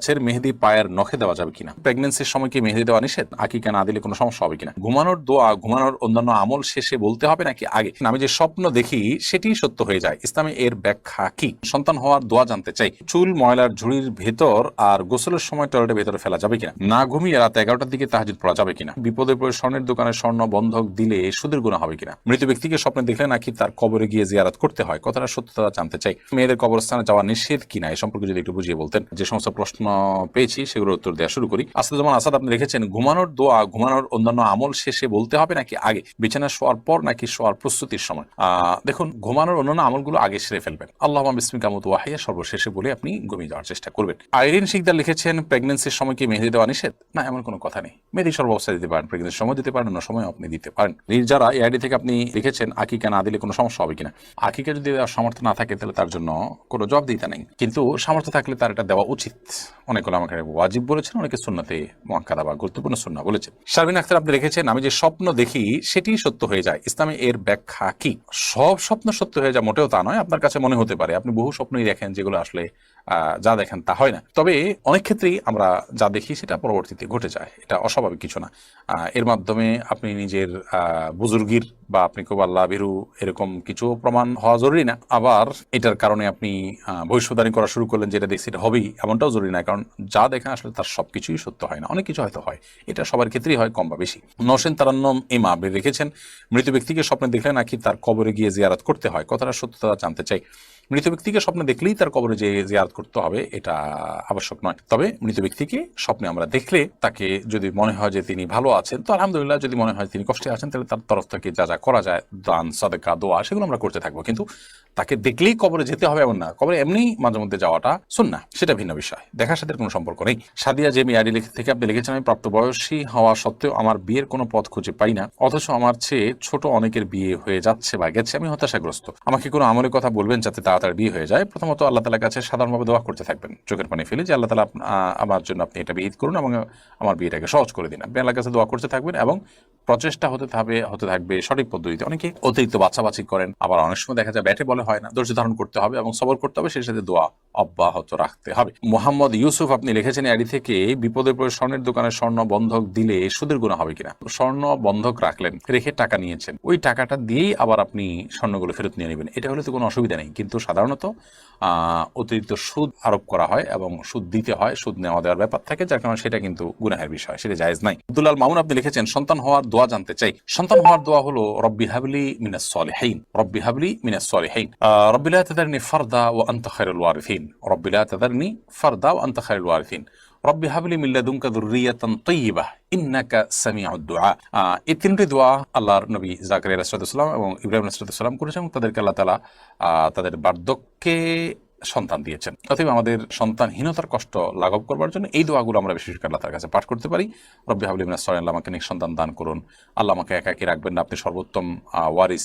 ছের মেহেদি পায়ের নখে দেওয়া যাবে কিনা? প্রেগনেন্সির সময় কি মেহেদি দেওয়া নিষেধ? আকিকা না দিলে কোনো সমস্যা হবে কিনা? ঘুমানোর দোয়া, ঘুমানোর অন্যান্য আমল শেষে বলতে হবে নাকি আগে? আমি যে স্বপ্ন দেখি সেটি সত্য হয়ে যায়। ইসলামে এর ব্যাখ্যা কি? সন্তান হওয়ার দোয়া জানতে চাই। চুল, ময়লার ঝুড়ির ভেতর আর গোসলের সময় টয়লেটের ভেতরে ফেলা যাবে কিনা? না ঘুমিয়ে রাত এগারোটার দিকে তাহাজুদ পড়া যাবে কিনা? বিপদের পরে স্বর্ণের দোকানে স্বর্ণ বন্ধক দিলে সুদের গুণা হবে কিনা? মৃত ব্যক্তিকে স্বপ্নে দেখলে নাকি তার কবরে গিয়ে জিয়ারাত করতে হয়? কথাটা সত্যতা জানতে চাই। মেয়েদের কবরস্থানে যাওয়া নিষেধ কিনা? এই সম্পর্কে যদি একটু বুঝিয়ে বলতেন। যে সমস্ত প্রশ্ন পেয়েছি, সেগুলোর উত্তর দেওয়া শুরু করি। আসাদুজ্জামান আসাদ, আপনি লিখেছেন, ঘুমানোর দোয়া, ঘুমানোর অন্যান্য আমল শেষে বলতে হবে নাকি আগে? বিছানা শোয়ার পর নাকি শোয়ার প্রস্তুতির সময়? দেখুন, ঘুমানোর অন্যান্য আমলগুলো আগে সেরে ফেলবেন। আল্লাহ বিসমিকা মতো ওয়াহিয়া, সর্বশেষে বলে আপনি ঘুমিয়ে যাওয়ার চেষ্টা করবেন। আইরিন শিকদার লিখেছেন প্রেগনেন্সির সময় কি মেহেদি দেওয়া নিষেধ? না, এমন কোনো কথা নেই। মেহেদি সর্বাবস্থায় দিতে পারেন প্রেগনেন্সির সময় দিতে পারেন, অন্য সময় আপনি দিতে পারেন। যারা এই আইডি থেকে আপনি লিখেছেন, আকিকা না দিলে কোনো সমস্যা হবে কিনা? আকিকা যদি সামর্থ্য না থাকে, তাহলে তার জন্য কোনো জবাব দিতে নেই। কিন্তু সামর্থ্য থাকলে তার এটা দেওয়া উচিত। অনেকগুলো আমাকে ওয়াজিব বলেছেন, অনেকে সুন্নাতে মহাকাদা বা গুরুত্বপূর্ণ সুন্না বলেছেন। শারমিন আখতার, আপনি রেখেছেন আমি যে স্বপ্ন দেখি সেটি সত্য হয়ে যায়। ইসলামে এর ব্যাখ্যা কি? সব স্বপ্ন সত্য হয়ে যায়, মোটেও তা নয়, আপনার কাছে মনে হতে পারে। আপনি বহু স্বপ্নই দেখেন, যেগুলো আসলে যা দেখেন তা হয় না। তবে অনেক ক্ষেত্রেই আমরা যা দেখি সেটা পরবর্তীতে ঘটে যায়। এটা অস্বাভাবিক কিছু না। এর মাধ্যমে আপনি নিজের বুজুর্গির বা আপনি খুব আল্লাহ বিরু এরকম কিছু প্রমাণ হওয়া জরুরি না। আবার এটার কারণে আপনি আহ, ভবিষ্যৎবাণী করা শুরু করলেন যেটা দেখছি এটা হবেই এমনটাও জরুরি না। কারণ যা দেখেন আসলে তার সবকিছুই সত্য হয় না। অনেক কিছু হয়তো হয়। এটা সবার ক্ষেত্রেই হয় কম বা বেশি। নসেন তারান্নম ইমা আপনি রেখেছেন। মৃত ব্যক্তিকে স্বপ্নে দেখলে নাকি তার কবরে গিয়ে জিয়ারত করতে হয়। কথাটা সত্যতা জানতে চাই। মৃত ব্যক্তিকে স্বপ্নে দেখলেই তার কবরে যে জিয়ারত করতে হবে, এটা আবশ্যক নয়। তবে মৃত ব্যক্তিকে স্বপ্নে আমরা দেখলে তাকে যদি মনে হয় যে তিনি ভালো আছেন, তো আলহামদুলিল্লাহ যদি মনে হয় তিনি কষ্টে আছেন, তাহলে তার তরফ থেকে যা যা করা যায়, দান, সাদেকা, দোয়া, সেগুলো আমরা করতে থাকব। কিন্তু তাকে দেখলেই কবরে যেতে হবে এমন না। কবরে এমনি মাঝে মধ্যে যাওয়াটা শুন না সেটা ভিন্ন বিষয়। দেখার সাথে কোনো সম্পর্ক নেই। সাদিয়া যে মিয়ারি থেকে আপনি লিখেছেন, আমি প্রাপ্তবয়সী হওয়া সত্ত্বেও আমার বিয়ের কোনো পথ খুঁজে পাই না। অথচ আমার চেয়ে ছোট অনেকের বিয়ে হয়ে যাচ্ছে বা গেছে, আমি হতাশাগ্রস্ত। আমাকে কোনো আমলের কথা বলবেন যাতে তাড়াতাড়ি বিয়ে হয়ে যায়, প্রথমত আল্লাহ তালার কাছে সাধারণভাবে দোয়া করতে থাকবেন। চোখের পানি ফেলে যে, আল্লাহ তালা আমার জন্য আপনি এটা বিহিত করুন এবং আমার বিয়েটাকে সহজ করে দিন। আপনি আল্লাহর কাছে দোয়া করতে থাকবেন এবং প্রচেষ্টা হতে থাকবে হতে থাকবে সঠিক পদ্ধতিতে। অনেকে অতিরিক্ত বাছাবাছি করেন, আবার অনেক সময় দেখা যায় ব্যাটে বলে হয় না, ধৈর্য ধারণ করতে হবে এবং সবর করতে হবে, সেই সাথে দোয়া অব্যাহত রাখতে হবে। মোহাম্মদ ইউসুফ, আপনি লিখেছেন আইডি থেকে, বিপদের পরে স্বর্ণের দোকানে স্বর্ণ বন্ধক দিলে সুদের গুণা হবে কিনা? স্বর্ণ বন্ধক রাখলেন, রেখে টাকা নিয়েছেন, ওই টাকাটা দিয়েই আবার আপনি স্বর্ণগুলো ফেরত নিয়ে নেবেন। এটা হলে তো কোনো অসুবিধা নেই, কিন্তু সাধারণত অতিরিক্ত সুদ আরোপ করা হয় এবং সুদ দিতে হয় সুদ নেওয়া দেওয়ার ব্যাপার থাকে যার কারণে সেটা কিন্তু গুনাহের বিষয় সেটা জায়েজ নাই। আব্দুল্লাল মামুন আপনি লিখেছেন সন্তান হওয়ার দোয়া জানতে চাই। সন্তান হওয়ার দোয়া হলো রব্বি হাবলি মিনাস সলিহিন রব্বি হাবলি মিনাস সলিহিন আহ, রব্বি লা তাদারনি ফারদা ওয়া আনতা খায়রুল ওয়ারিসিন রব্বি লা তাদারনি ফারদা ও আনতা খায়রুল ওয়ারিসিন। রব্বি হাবলি মিন লাদুনকা যুররিয়াতান তাইয়্যিবাহ ইন্নাকা দুআ আহ, এই তিনটি দোয়া আল্লাহর নবী জাকারিয়া রাসূলুল্লাহ এবং ইব্রাহিম রাসূলুল্লাহ করেছেন এবং তাদেরকে আল্লাহ আহ, তাদের বার্ধক্যে সন্তান দিয়েছেন। অতএব আমাদের সন্তানহীনতার কষ্ট লাঘব করবার জন্য এই দোয়াগুলো আমরা বিশেষ করে আল্লাহ তার কাছে পাঠ করতে পারি। রব্বি হাবলি মিনাস আল্লাহ আমাকে নেক সন্তান দান করুন। আল্লাহ আমাকে একাকি রাখবেন না। আপনি সর্বোত্তম ওয়ারিস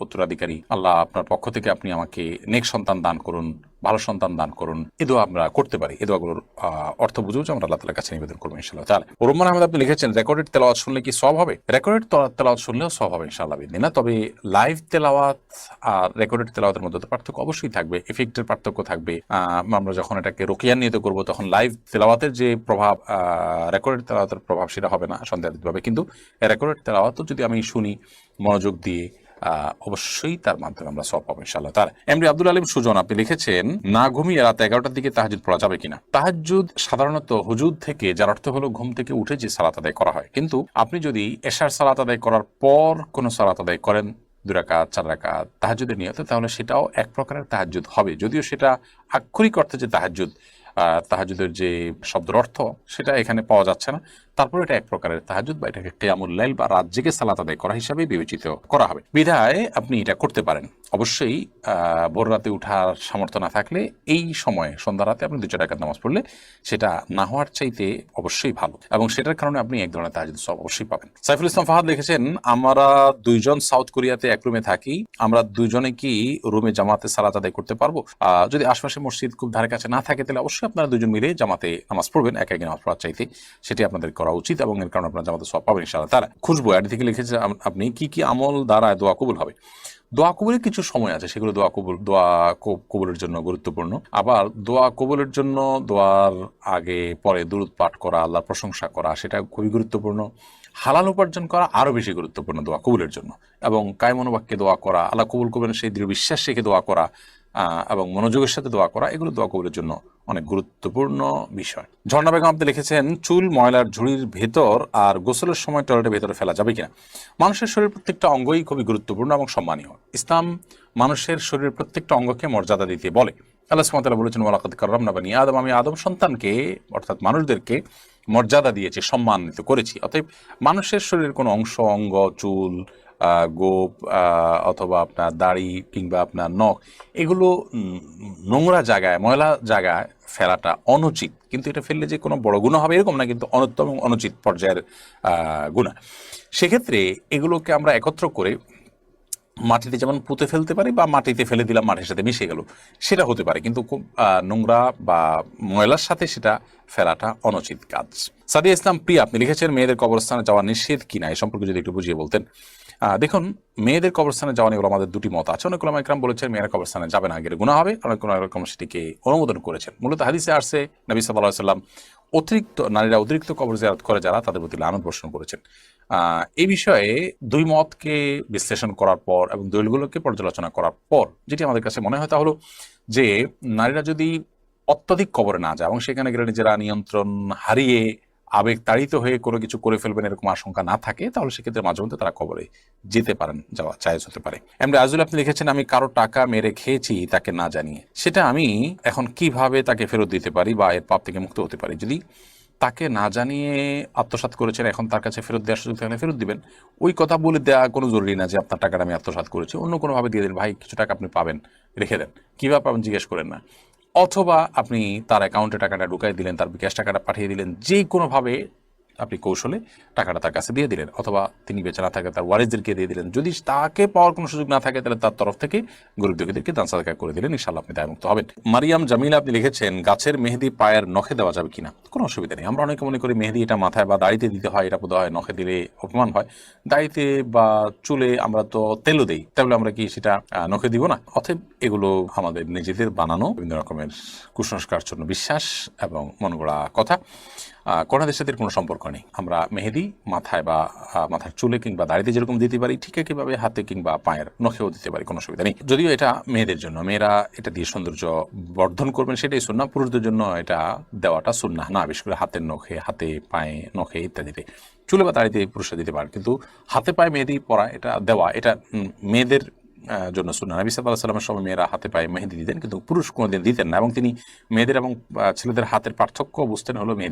উত্তরাধিকারী। আল্লাহ আপনার পক্ষ থেকে আপনি আমাকে নেক সন্তান দান করুন। ভালো সন্তান দান করুন। এ দোয়া আমরা করতে পারি। এই দোয়াগুলোর অর্থ বুঝেও যে আমরা আল্লাহ তালার কাছে নিবেদন করব ইনশাল্লাহ তাহলে রহমান আহমেদ আপনি লিখেছেন, রেকর্ডেড তেলাওয়াত শুনলে কি সব হবে? রেকর্ডেড তেলাওয়াত শুনলেও সব হবে ইনশাআল্লাহ বিদিন। না, তবে লাইভ তেলাওয়াত আর রেকর্ডেড তেলাওয়াতের মধ্যে তো পার্থক্য অবশ্যই থাকবে, এফেক্টের পার্থক্য থাকবে। আমরা যখন এটাকে রোকিয়া নিয়ে করব, তখন লাইভ তেলাওয়াতের যে প্রভাব রেকর্ডেড তেলাওয়াতের প্রভাব সেটা হবে না, সন্দেহাতীতভাবে। কিন্তু রেকর্ডেড তেলাওয়াতও যদি আমি শুনি, মনোযোগ দিয়ে অবশ্যই তার মাধ্যমে আমরা সব পাবো ইনশাল্লাহ তার এমডি আব্দুল আলিম, সুজন, আপনি লিখেছেন, না ঘুমিয়ে রাত এগারোটার দিকে তাহাজুদ পড়া যাবে কিনা? তাহাজুদ সাধারণত হুজুদ থেকে, যার অর্থ হলো ঘুম থেকে উঠে যে সালাত আদায় করা হয়। কিন্তু আপনি যদি এশার সালাত আদায় করার পর কোনো সালাত আদায় করেন দু রাকাত, চার রাকাত তাহাজুদের নিয়তে, তাহলে সেটাও এক প্রকারের তাহাজুদ হবে। যদিও সেটা আক্ষরিক অর্থে যে তাহাজুদ তাহাজুদের যে শব্দের অর্থ, সেটা এখানে পাওয়া যাচ্ছে না। তারপর এটা এক প্রকারের তাহাজুদ বা এটাকে কেয়ামুল লাইল বা রাত জেগে সালাত আদায় করা হিসাবে বিবেচিত করা হবে। বিধায় আপনি এটা করতে পারেন। অবশ্যই ভোর রাতে উঠার সামর্থ্য না থাকলে এই সময়ে, সন্ধ্যা রাতে আপনি দু চার রাকাত নামাজ পড়লে সেটা না হওয়ার চাইতে অবশ্যই ভালো এবং সেটার কারণে আপনি এক ধরনের সব অবশ্যই পাবেন। সাইফুল ইসলাম ফাহাদ লিখেছেন, আমরা দুইজন সাউথ কোরিয়াতে এক রুমে থাকি, আমরা দুইজনে কি রুমে জামাতে সালাত আদায় করতে পারব? যদি আশপাশে মসজিদ খুব ধারে কাছে না থাকে, তাহলে অবশ্যই আপনারা দুজন মিলে জামাতে নামাজ পড়বেন এক এক নামাজ পড়ার চাইতে। সেটি আপনাদের করা উচিত এবং এর কারণে আপনারা জামাতে সব পাবেন ইনশাআল্লাহ। তারা, খুশবু অ্যাড থেকে লিখেছে আপনি কি কি আমল দ্বারা দোয়া কবুল হবে? দোয়া কবুলের কিছু সময় আছে, সেগুলো দোয়া কবুল, দোয়া কবুলের জন্য গুরুত্বপূর্ণ। আবার দোয়া কবুলের জন্য দোয়ার আগে, পরে দূরত পাঠ করা, আল্লাহর প্রশংসা করা, সেটা খুবই গুরুত্বপূর্ণ। হালাল উপার্জন করা আরও বেশি গুরুত্বপূর্ণ দোয়া কবুলের জন্য। এবং কায়মনোবাক্যে দোয়া করা, আল্লাহ কবুল করবেন সেই দৃঢ় বিশ্বাস রেখে দোয়া করা এবং মনোযোগের সাথে দোয়া করা, এগুলো দোয়া কবুলের জন্য অনেক গুরুত্বপূর্ণ বিষয়। ঝর্ণা বেগম, আপনি লিখেছেন, চুল ময়লার ঝুড়ির ভেতর আর গোসলের সময় টয়লেটের ভেতরে ফেলা যাবে কিনা? মানুষের শরীর প্রত্যেকটা অঙ্গই খুবই গুরুত্বপূর্ণ এবং সম্মানীয়। ইসলাম মানুষের শরীরের প্রত্যেকটা অঙ্গকে মর্যাদা দিতে বলে। আল্লাহ সুবহানাহু বলেছেন, ওয়ালাকাদ কাররামনা বানি আদম আমি আদম সন্তানকে, অর্থাৎ মানুষদেরকে মর্যাদা দিয়েছি, সম্মানিত করেছি। অতএব মানুষের শরীরের কোনো অংশ, অঙ্গ, চুল গোপ অথবা আপনার দাড়ি কিংবা আপনার নখ, এগুলো নোংরা জায়গায়, ময়লা জায়গায় ফেলাটা অনুচিত। কিন্তু এটা ফেললে যে কোনো বড় গুণা হবে এরকম না, কিন্তু অনুত্তম এবং অনুচিত পর্যায়ের গুণা। সেক্ষেত্রে এগুলোকে আমরা একত্র করে মাটিতে যেমন পুঁতে ফেলতে পারি বা মাটিতে ফেলে দিলাম, মাটির সাথে মিশে গেল, সেটা হতে পারে। কিন্তু খুব নোংরা বা ময়লার সাথে সেটা ফেলাটা অনুচিত কাজ। সাদিয়া ইসলাম প্রিয়া, আপনি লিখেছেন, মেয়েদের কবরস্থানে যাওয়া নিষেধ কিনা এই সম্পর্কে যদি একটু বুঝিয়ে বলতেন। দেখুন, মেয়েদের কবরস্থানে যাওয়া নিয়ে আমাদের দুটি মত আছে। অনেক ওলামা একরাম বলেছেন, মেয়েরা কবরস্থানে যাবে না গেলে গুণা হবে। অনেক রকম সেটিকে অনুমোদন করেছেন। মূলত হাদিসে আসছে, নবী সাল্লাহ সাল্লাম অতিরিক্ত, নারীরা অতিরিক্ত কবর জিয়ারত করে যারা তাদের প্রতি লানত পোষণ করেছেন। এই বিষয়ে দুই মতকে বিশ্লেষণ করার পর এবং দলিলগুলোকে পর্যালোচনা করার পর যেটি আমাদের কাছে মনে হয় তা হলো যে, নারীরা যদি অত্যাধিক কবরে না যায় এবং সেখানে গেলে নিজেরা নিয়ন্ত্রণ হারিয়ে আবেগ তাড়িত হয়ে কোনো কিছু করে ফেলবেন এরকম আশঙ্কা না থাকে, তাহলে সেক্ষেত্রে মাঝে মধ্যে তারা কবরে যেতে পারেন যাওয়া চাইজ হতে পারে। এমনি আজুল আপনি লিখেছেন, আমি কারও টাকা মেরে খেয়েছি তাকে না জানিয়ে। সেটা আমি এখন কীভাবে তাকে ফেরত দিতে পারি বা এর পাপ থেকে মুক্ত হতে পারি? যদি তাকে না জানিয়ে আত্মসাৎ করেছেন, এখন তার কাছে ফেরত দেওয়ার সুযোগ থাকলে ফেরত দিবেন। ওই কথা বলে দেওয়া কোনো জরুরি না যে, আপনার টাকাটা আমি আত্মসাৎ করেছি। অন্য কোনোভাবে দিয়ে দিন ভাই, কিছু টাকা আপনি পাবেন, রেখে দেন। কীভাবে পাবেন জিজ্ঞেস করেন না। অথবা আপনি তার অ্যাকাউন্টে টাকাটা ঢুকাই দিলেন তার বিকাশ টাকাটা পাঠিয়ে দিলেন যে কোনোভাবে আপনি কৌশলে টাকাটা তার কাছে দিয়ে দিলেন, অথবা তিনি বেঁচে না থাকে তার ওয়ারিসদেরকে দিয়ে দিলেন। যদি তাকে পাওয়ার কোনো সুযোগ না থাকে, তাহলে তার তরফ থেকে গরিব দুঃখীদেরকে দান সাদাকা করে দিলেন ইনশাল্লাহ আপনি দায়মুক্ত হবেন। মারিয়াম, জামিলা আপনি লিখেছেন, গাছের মেহেদি পায়ের নখে দেওয়া যাবে কিনা? কোনো অসুবিধা নেই। আমরা অনেকে মনে করি মেহেদি এটা মাথায় বা দাড়িতে দিতে হয়, এটা বোধ হয় নখে দিলে অপমান হয়। দাড়িতে বা চুলে আমরা তো তেলও দিই, তাহলে আমরা কি সেটা নখে দিব না? অতএব এগুলো আমাদের নিজেদের বানানো বিভিন্ন রকমের কুসংস্কার জন্য বিশ্বাস এবং মন গড়া কথা। আহ, সাথে কোনো সম্পর্ক নেই। আমরা মেহেদি মাথায় বা মাথার চুলে কিংবা দাড়িতে যেরকম দিতে পারি ঠিক একইভাবে হাতে কিংবা পায়ের নখেও দিতে পারি কোনো অসুবিধা নেই। যদিও এটা মেয়েদের জন্য মেয়েরা এটা দিয়ে সৌন্দর্য বর্ধন করবেন সেটাই সুন্না পুরুষদের জন্য এটা দেওয়াটা সুন্না না বিশেষ করে হাতের নখে হাতে পায়ে নখে ইত্যাদিতে। চুলে বা দাড়িতে পুরুষরা দিতে পারেন কিন্তু হাতে পায়ে মেহেদি পরা এটা দেওয়া এটা মেয়েদের জন্য সুন্না নবী সাল্লাহ সাল্লামের সময় মেয়েরা হাতে পায়ে মেহেদি দিতেন কিন্তু পুরুষ কোনোদিন দিতেন না এবং তিনি মেয়েদের এবং ছেলেদের হাতের পার্থক্য বুঝতেন হলো মেহেদি